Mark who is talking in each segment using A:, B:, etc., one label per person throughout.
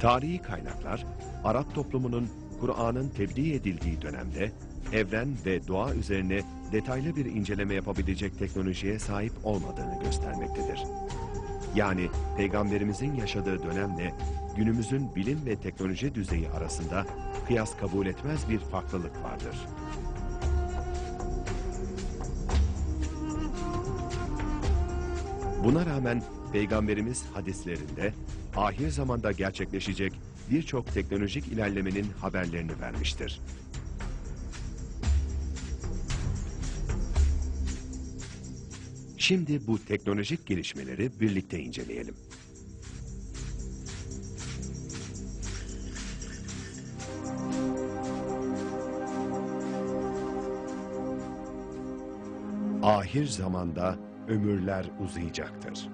A: Tarihi kaynaklar, Arap toplumunun Kur'an'ın tebliğ edildiği dönemde evren ve doğa üzerine detaylı bir inceleme yapabilecek teknolojiye sahip olmadığını göstermektedir. Yani Peygamberimizin yaşadığı dönemle günümüzün bilim ve teknoloji düzeyi arasında kıyas kabul etmez bir farklılık vardır. Buna rağmen Peygamberimiz hadislerinde ahir zamanda gerçekleşecek birçok teknolojik ilerlemenin haberlerini vermiştir. Şimdi bu teknolojik gelişmeleri birlikte inceleyelim. Ahir zamanda ömürler uzayacaktır.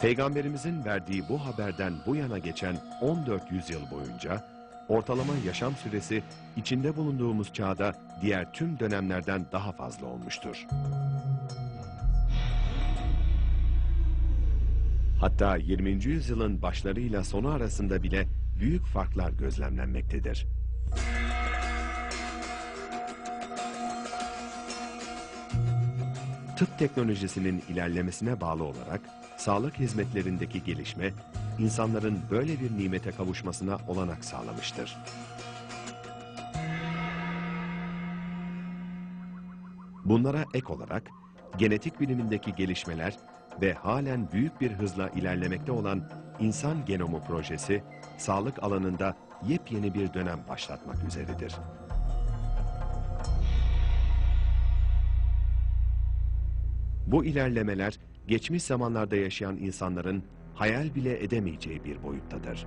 A: Peygamberimizin verdiği bu haberden bu yana geçen 14 yüzyıl boyunca ortalama yaşam süresi içinde bulunduğumuz çağda diğer tüm dönemlerden daha fazla olmuştur. Hatta 20. yüzyılın başlarıyla sonu arasında bile büyük farklar gözlemlenmektedir. Tıp teknolojisinin ilerlemesine bağlı olarak sağlık hizmetlerindeki gelişme insanların böyle bir nimete kavuşmasına olanak sağlamıştır. Bunlara ek olarak genetik bilimindeki gelişmeler ve halen büyük bir hızla ilerlemekte olan insan genomu projesi sağlık alanında yepyeni bir dönem başlatmak üzeredir. Bu ilerlemeler geçmiş zamanlarda yaşayan insanların hayal bile edemeyeceği bir boyuttadır.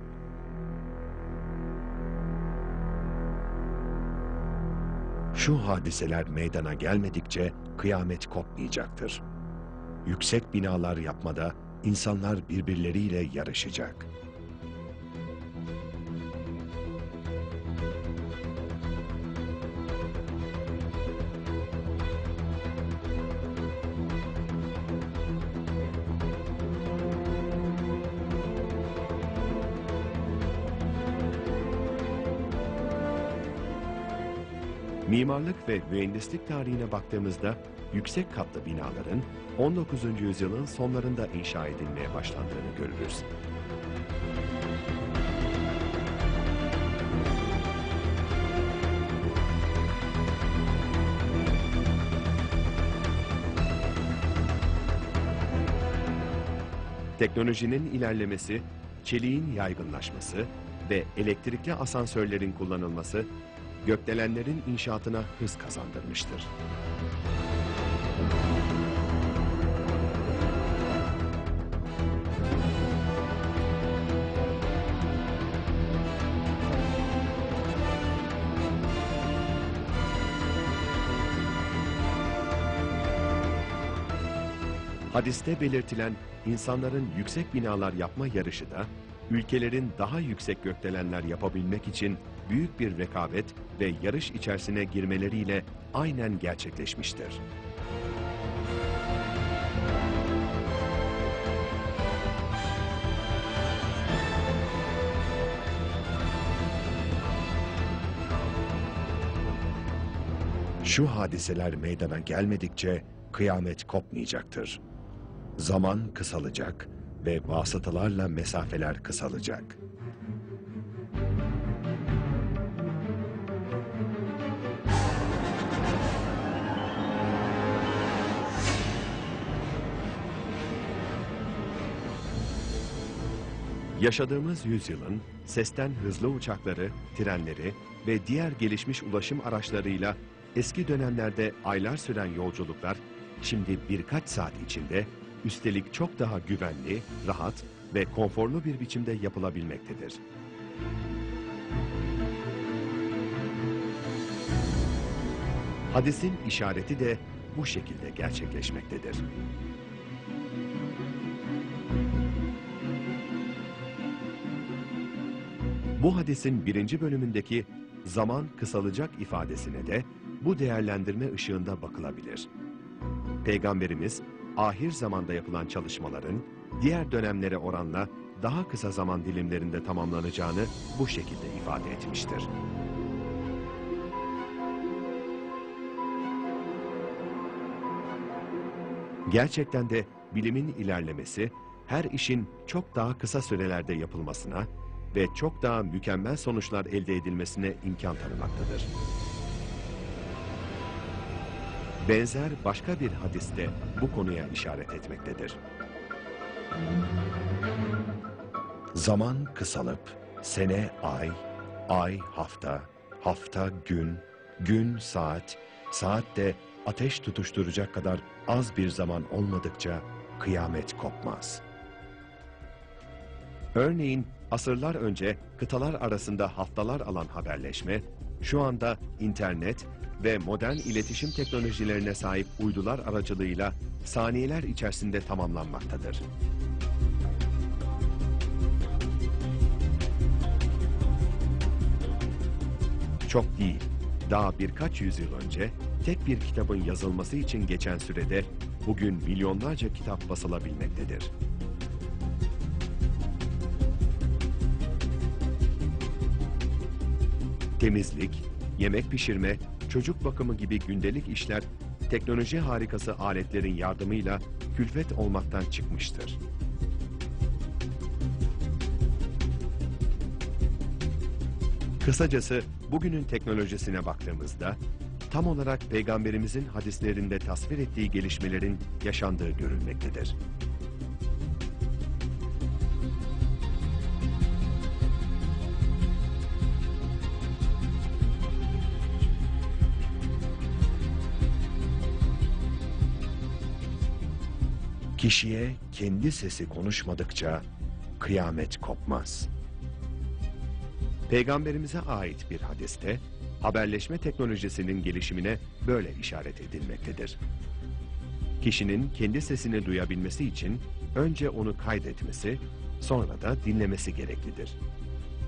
A: Şu hadiseler meydana gelmedikçe kıyamet kopmayacaktır. Yüksek binalar yapmada insanlar birbirleriyle yarışacak. Mimarlık ve mühendislik tarihine baktığımızda yüksek katlı binaların 19. yüzyılın sonlarında inşa edilmeye başlandığını görürüz. Teknolojinin ilerlemesi, çeliğin yaygınlaşması ve elektrikli asansörlerin kullanılması gökdelenlerin inşaatına hız kazandırmıştır. Hadiste belirtilen insanların yüksek binalar yapma yarışı da ülkelerin daha yüksek gökdelenler yapabilmek için büyük bir rekabet ve yarış içerisine girmeleriyle aynen gerçekleşmiştir. Şu hadiseler meydana gelmedikçe kıyamet kopmayacaktır. Zaman kısalacak ve vasıtalarla mesafeler kısalacak. Yaşadığımız yüzyılın sesten hızlı uçakları, trenleri ve diğer gelişmiş ulaşım araçlarıyla eski dönemlerde aylar süren yolculuklar şimdi birkaç saat içinde üstelik çok daha güvenli, rahat ve konforlu bir biçimde yapılabilmektedir. Hadisin işareti de bu şekilde gerçekleşmektedir. Bu hadisin birinci bölümündeki zaman kısalacak ifadesine de bu değerlendirme ışığında bakılabilir. Peygamberimiz ahir zamanda yapılan çalışmaların diğer dönemlere oranla daha kısa zaman dilimlerinde tamamlanacağını bu şekilde ifade etmiştir. Gerçekten de bilimin ilerlemesi her işin çok daha kısa sürelerde yapılmasına ve çok daha mükemmel sonuçlar elde edilmesine imkan tanımaktadır. Benzer başka bir hadiste bu konuya işaret etmektedir. Zaman kısalıp sene ay, ay hafta, hafta gün, gün saat, saat de ateş tutuşturacak kadar az bir zaman olmadıkça kıyamet kopmaz. Örneğin asırlar önce kıtalar arasında haftalar alan haberleşme, şu anda internet ve modern iletişim teknolojilerine sahip uydular aracılığıyla saniyeler içerisinde tamamlanmaktadır. Çok değil, daha birkaç yüzyıl önce tek bir kitabın yazılması için geçen sürede bugün milyonlarca kitap basılabilmektedir. Temizlik, yemek pişirme, çocuk bakımı gibi gündelik işler teknoloji harikası aletlerin yardımıyla külfet olmaktan çıkmıştır. Kısacası bugünün teknolojisine baktığımızda tam olarak peygamberimizin hadislerinde tasvir ettiği gelişmelerin yaşandığı görülmektedir. Kişiye kendi sesi konuşmadıkça kıyamet kopmaz. Peygamberimize ait bir hadiste haberleşme teknolojisinin gelişimine böyle işaret edilmektedir. Kişinin kendi sesini duyabilmesi için önce onu kaydetmesi, sonra da dinlemesi gereklidir.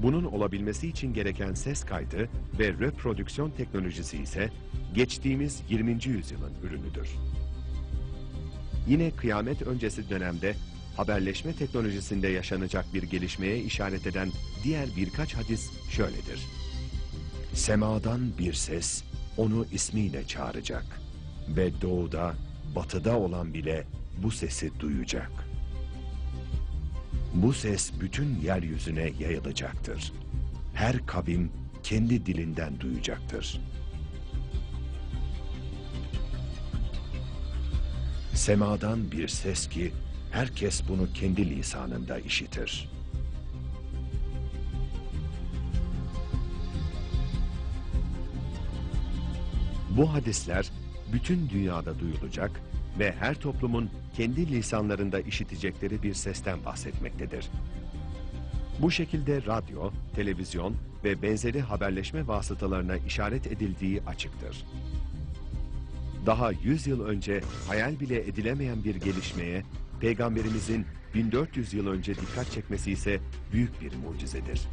A: Bunun olabilmesi için gereken ses kaydı ve reprodüksiyon teknolojisi ise geçtiğimiz 20. yüzyılın ürünüdür. Yine kıyamet öncesi dönemde haberleşme teknolojisinde yaşanacak bir gelişmeye işaret eden diğer birkaç hadis şöyledir. Semadan bir ses onu ismiyle çağıracak ve doğuda, batıda olan bile bu sesi duyacak. Bu ses bütün yeryüzüne yayılacaktır. Her kavim kendi dilinden duyacaktır. Semadan bir ses ki herkes bunu kendi lisanında işitir. Bu hadisler bütün dünyada duyulacak ve her toplumun kendi lisanlarında işitecekleri bir sesten bahsetmektedir. Bu şekilde radyo, televizyon ve benzeri haberleşme vasıtalarına işaret edildiği açıktır. Daha 100 yıl önce hayal bile edilemeyen bir gelişmeye Peygamberimizin 1400 yıl önce dikkat çekmesi ise büyük bir mucizedir.